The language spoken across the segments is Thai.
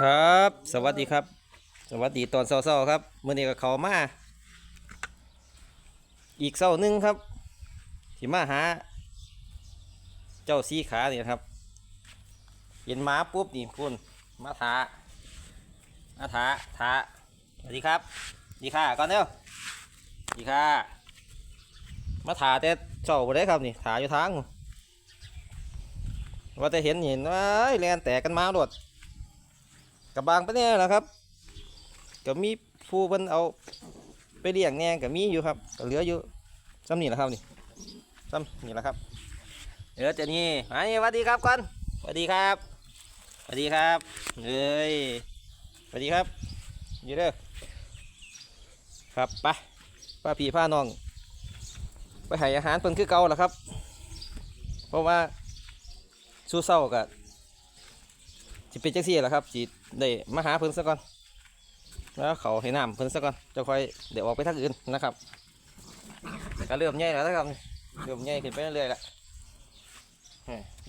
ครับ สวัสดีครับ สวัสดีตอนเช้าๆครับเมื่อนี้ก็เขามา อีกเช้าหนึงครับที่มาหา เจ้าสีขาเนี่ยครับ เห็นหมาปุ๊บนี่พุ่นมาถามาถาถาสวัสดีครับ ดีค่ะก่อนเร็วดีค่ะ มาถาแต่เช้าบ่ได้ครับนี่ถาอยู่ทางว่าแต่เห็นเห็นว่าแลนแตกกันมาหลด กับบางไปเนี่ยแหละครับก็มีผู้เพิ่นเอาไปเลี้ยงแน่ก็มีอยู่ครับก็เหลืออยู่ซ้ำนี่แหละครับนี่ซ้ำนี่แหละครับเหลือจะนี่มานี่สวัสดีครับก่อนสวัสดีครับสวัสดีครับเอ้ยสวัสดีครับอยู่เด้อครับไปป้าพี่ป้าน้อง ไปให้อาหารเพิ่นคือเก่าแหละครับ เพราะว่าสู้เศร้ากับ สิเป็นจังซี่แหละครับสิได้มาหาเพิ่นซะก่อน แล้วเขาให้น้ำเพิ่นซะก่อนจะค่อยเดี๋ยวออกไปทางอื่นนะครับก็เริ่มใหญ่แล้วนะครับเริ่มใหญ่ขึ้นไปเรื่อยๆแล้ว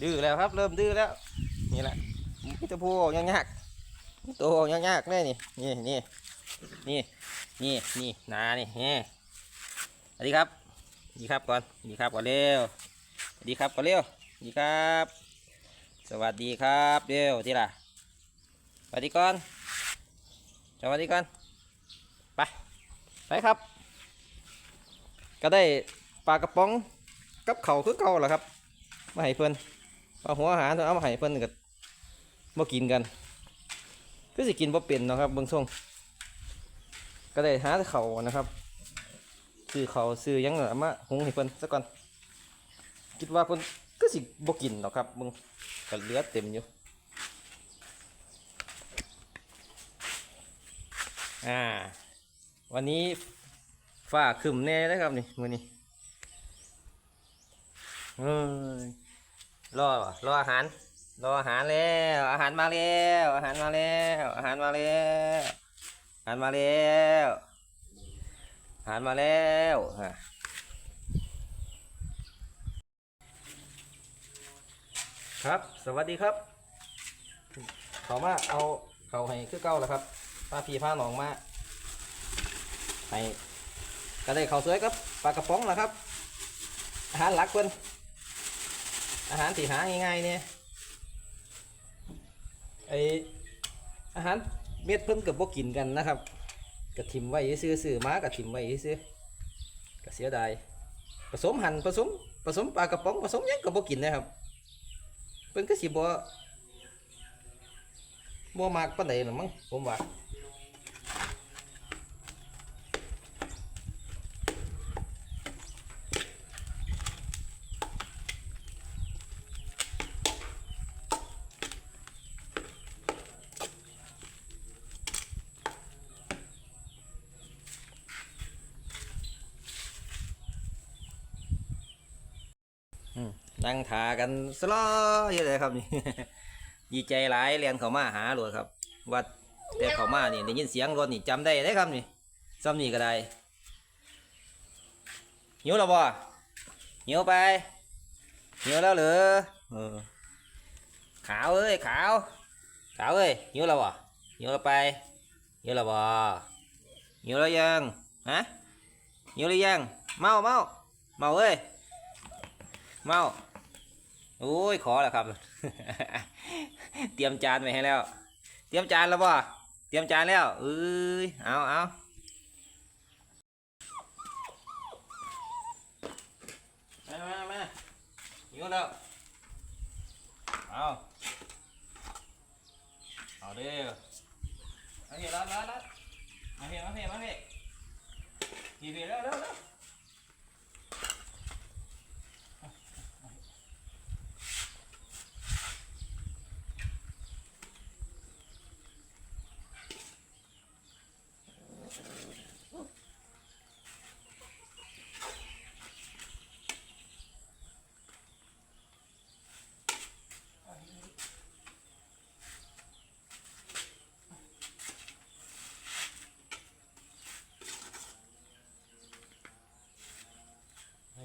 ดื้อแล้วครับ เริ่มดื้อแล้วนี่แหละมิตรพูยังยากตัวยังยากแน่นี่นี่นี่นี่นี่นี่นานี่นี่สวัสดีครับสวัสดีครับก่อนสวัสดีครับก่อนเร็วสวัสดีครับก่อนเร็วสวัสดีครับ สวัสดีครับเดียวที่ล่ะ สวัสดีก่อนสวัสดีก่อนไปไปครับ ก็ได้ปลากระป๋องกับเข่าคือเก่าแหละครับมาให้เพื่อนปลาหัวอาหารเอามาให้เพื่อนก็มากินกันคือสิกินบ่เป็นเนาะครับเบื้องส่งก็ได้หาเข่านะครับซื้อเข่าซื้อยังเอามาหุงให้เพื่อนซะก่อนคิดว่าเพื่อนก็สิบ่กินหรอกครับเบิ่งก็เหลือเต็มอยู่ อ่า วันนี้ฝ้าครึมแน่เลยครับนี่มือนี้เอ้ยรอรออาหาร รออาหารแล้ว อาหารมาแล้ว อาหารมาแล้ว อาหารมาแล้ว อาหารมาแล้วอาหารมาแล้วฮะครับสวัสดีครับ เขามาเอาเขาให้คือเก่าแล้วครับป้าพี่พาหนองมา ให้ก็ได้เขาวสวยครับปลากระป๋องแล้วครับ อาหารหลักเพิ่นอาหารที่หาง่ายๆเนี่ยไออาหารเม็ดเพิ่นกับบกินกันนะครับกระถิมไว้ซื้อซื้อมากระถิมไว้ซื้อๆก็เสียดายผสมหั่นผสมผสมปลากระป๋องผสมยังก็บ่กินนะครับเพิ่นก็สิบ่บ่มากปานใดหรอมั้งผมว่า นั่งทากันสลออยู่เลยครับนี่ดีใจหลายเรียนเขามาหาหลวครับว่าแต่เขามานี่ได้ยินเสียงรถนี่จำได้ได้ครับนี่ซ้ำนี่ก็ได้หิวแล้วบ่หิวไปหิวแล้วหรอเออขาวเอ้ยขาวขาวเอ้ยหิวแล้วบ่หิวแล้วไปหิวแล้วบ่หิวแล้วยังฮะหิวหรือยังเมาเมาเมาเอ้ยเมา โอ้ยขอแล้วครับ เตรียมจานไว้ให้แล้ว เตรียมจานแล้วบ่เตรียมจานแล้วเอ้ยเอาเอามามามาหิวแล้วเอาเอาเด้อมาเห็นแล้วแล้วแล้วมาเห็นมาเห็นมาเห็นทีวีแล้วแล้วแล้ว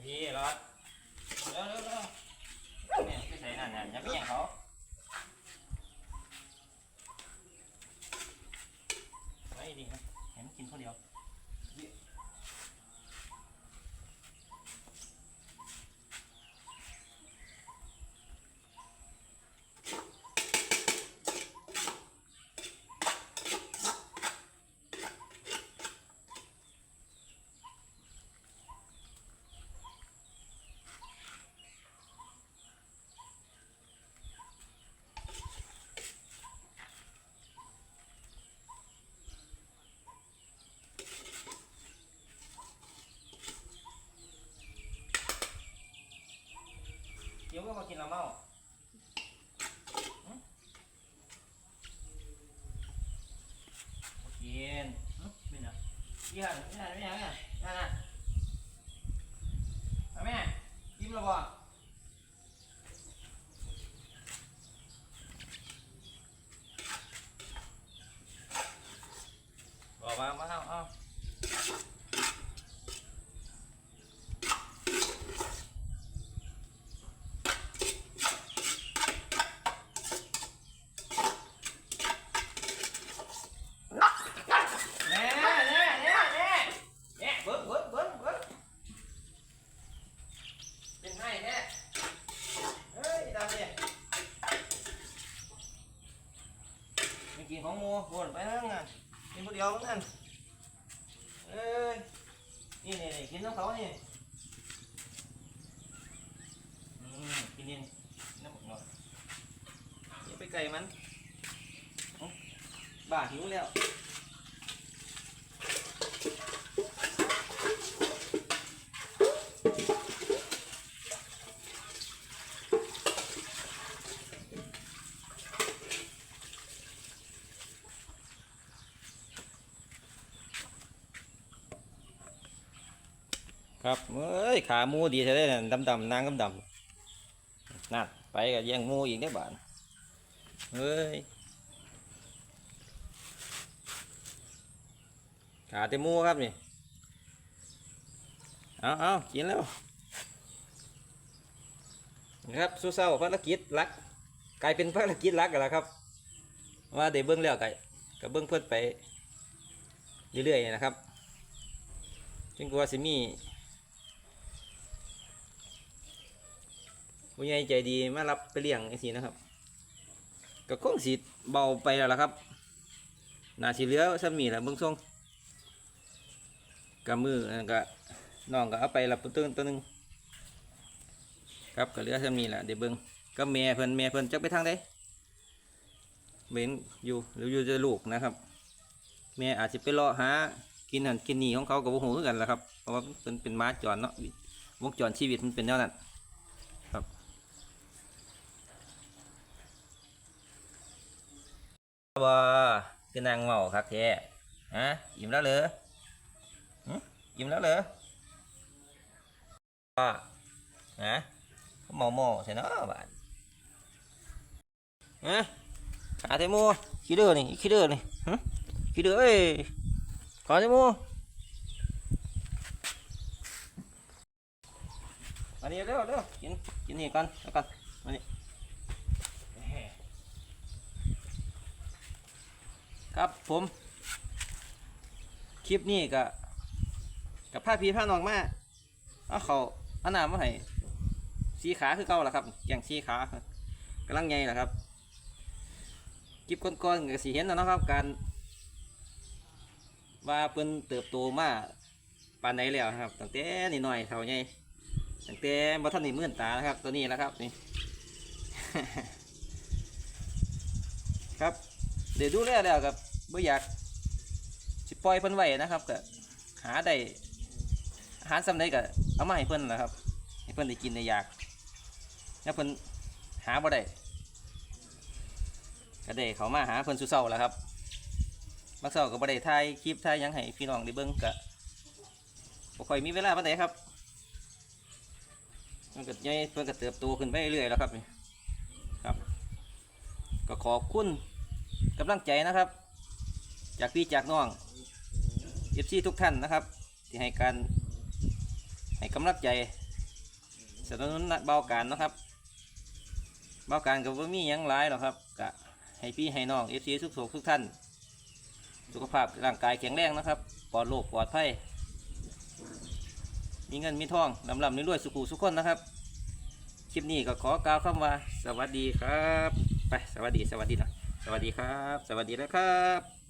พี่รอดเร็วเร็วเร็วเนี่ยไปใส่นั่นน่ยย่าไปแย่งเขา ก็มากินละเมากินหึเป็นหยังยี่ห้อไม่ใช่ไม่ใช่ไม่ใช่นั่นน่ะเอแม่กินแล้วบ่บอกมามาเอาเอา กินของมูบนไปนั่งงานกินผู้เดียวนั่นเอ้ยนี่นี่กินน้ำเขานี่กินนี่น้ำหมกหน่อยอย่ไปไกลมันบ้าหิวแล้ว ครับเอ้ยขาหมูดีใช่ไหมเนี่ยดำดำนางดำดำนั่นไปกับแย่งหมูอีกได้อบาทเฮ้ยขาเต็มหมูครับนี่เอาเอากินแล้วนะครับสู้เศร้าภารกิจรักกลายเป็นภารกิจรักกันแล้วครับ ว่าได้เบิ้งแล้วไก่กับเบิ้งเพื่อนไปเรื่อยๆนะครับจึงกลัวสิมี ผู้ใหญ่ใจดีมารับไปเลี้ยงไอ้สีนะครับก็คงสีเบาไปแล้วล่ะครับนาสีเหลือซ้ำมีแหละเบื้องทรงกับมือนั่นก็น้องก็เอาไปละตัวตึงตัวหนึงครับก็เหลือซ้ำมีแหละเดี๋ยวเบิ้งก็แม่เพิ่นแม่เพิ่นจักไปทางใดเบนอยู่หรืออยู่จะลูกนะครับแม่อาจจะไปเลาะหากินหันกินนีของเขากับวงหูกันแหละครับเพราะว่าเป็นเป็นม้าจรเนาะวงจรชีวิตมันเป็นแนวนั้น บ่คือนางเมาครับแท้ฮะยิ้มแล้วเหรอหึยิ้มแล้วเหรอป้าฮะเมาโม่ใช่เนาะบ้านฮะขาเทมูขี้เดือนี่ขี้เดือนี่หึขี้เดือเอ้ยขอเทมูมานี่เร็วเร็วกินกินนี่ก่อนแล้วกันมานี่ ครับผมคลิปนี้ก็กับผ้าพีผ้านองมาเอาเขาอาน้ำมาให้สีขาคือเก่าแหละครับอย่างสีขากำลังใหญ่แหละครับคลิปก้อนๆก็สีเห็นแล้วนะครับ การ ว่าเพิ่นเติบโตมาปานใดแล้วครับตั้งแต่นิดหน่อยเท่าใหญ่ตั้งแต่บ่ทันนี่มื่นตานะครับ ตัวนี้แหละครับนี่ครับเดี๋ยวดูแลแล้วกับ บ่อยากสิปล่อยเพิ่นไว้นะครับก็หาได้อาหารสำเร็จก็เอามาให้เพิ่นนะครับให้เพิ่นได้กินได้อยากแล้วเพิ่นหาบ่ได้ก็ได้เขามาหาเพิ่นสุเช้าแล้วครับบางเช้าก็บ่ได้ถ่ายคลิปถ่ายยังให้พี่น้องได้เบิ่งก็บ่ค่อยมีเวลาปานใดครับมันก็ใหญ่เพิ่นก็เติบโตขึ้นไปเรื่อยๆแล้วครับนี่ครับ ก็ขอบคุณกำลังใจนะครับ จากพี่จากน้องเอฟซีทุกท่านนะครับ ที่ให้การให้กำลังใจสนับสนุนเบาการนะครับเบาการกับว่ามียังหลายหรอกครับกะให้พี่ให้น้องเอฟซีทุกโศกทุกท่าน สุขภาพร่างกายแข็งแรงนะครับปลอดโรคปลอดภัยมีเงินมีทองลำลำนี้รวยสุขุสุขคนนะครับ คลิปนี้ก็ขอกล่าวคำว่า สวัสดีครับ ไปสวัสดีสวัสดีนะสวัสดีครับ สวัสดีแล้วครับ